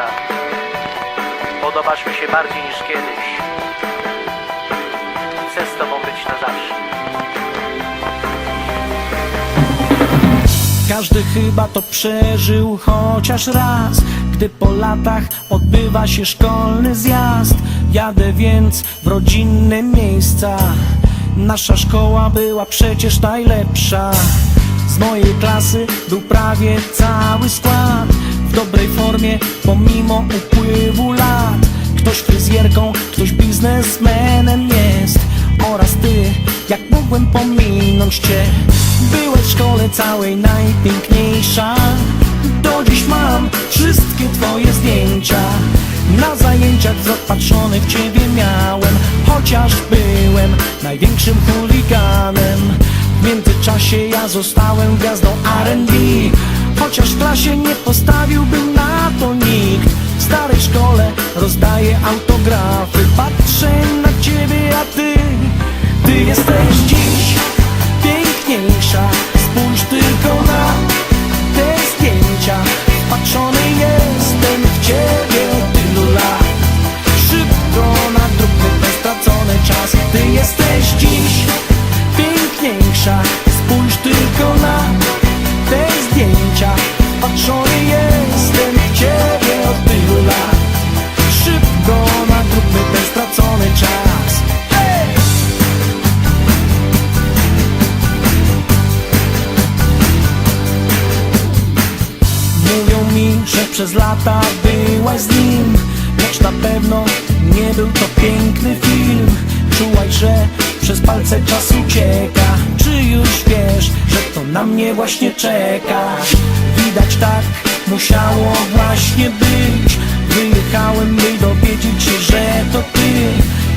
piękniejsza Podobasz mi się bardziej niż kiedyś. Chcę z tobą być na zawsze. Każdy chyba to przeżył chociaż raz. Gdy po latach odbywa się szkolny zjazd Jadę więc w rodzinne miejsca. Nasza szkoła była przecież najlepsza mojej klasy był prawie cały skład. W dobrej formie pomimo upływu lat. Ktoś fryzjerką, ktoś biznesmenem jest. Oraz ty, jak mógłbym pominąć cię. Byłeś w szkole całej najpiękniejsza. Do dziś mam wszystkie twoje zdjęcia. Na zajęciach zapatrzony ciebie miałem. Chociaż byłem największym chuliganem W międzyczasie ja zostałem gwiazdą R&B Chociaż w klasie nie postawiłby na to nikt. W starej szkole rozdaję autografy. Patrzę na ciebie, a ty Ty jesteś dziś piękniejsza. Spójrz tylko na te zdjęcia. Wpatrzony jestem w ciebie od tylu lat Szybko nadróbmy ten stracony czas. Ty jesteś dziś tylko na te zdjęcia. Wpatrzony jestem w ciebie od tylu lat. Szybko nadróbmy ten stracony czas! Mówią mi, że przez lata byłaś z nim Lecz na pewno nie był to piękny film. Czułaś, że przez palce czas ucieka. Czy już wiesz, że to na mnie właśnie czeka. Widać tak musiało właśnie być. Wyjechałem, by dowiedzieć się, że to ty.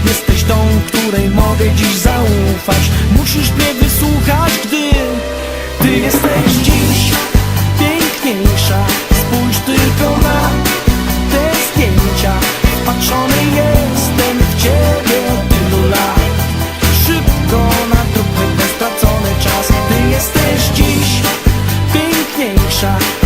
Jesteś tą, której mogę dziś zaufać. Musisz mnie wysłuchać, gdy Ty jesteś dziś. Piękniejsza Spójrz tylko na te zdjęcia. Wpatrzony jestem w ciebie od tylu lat. Szybko piękniejsza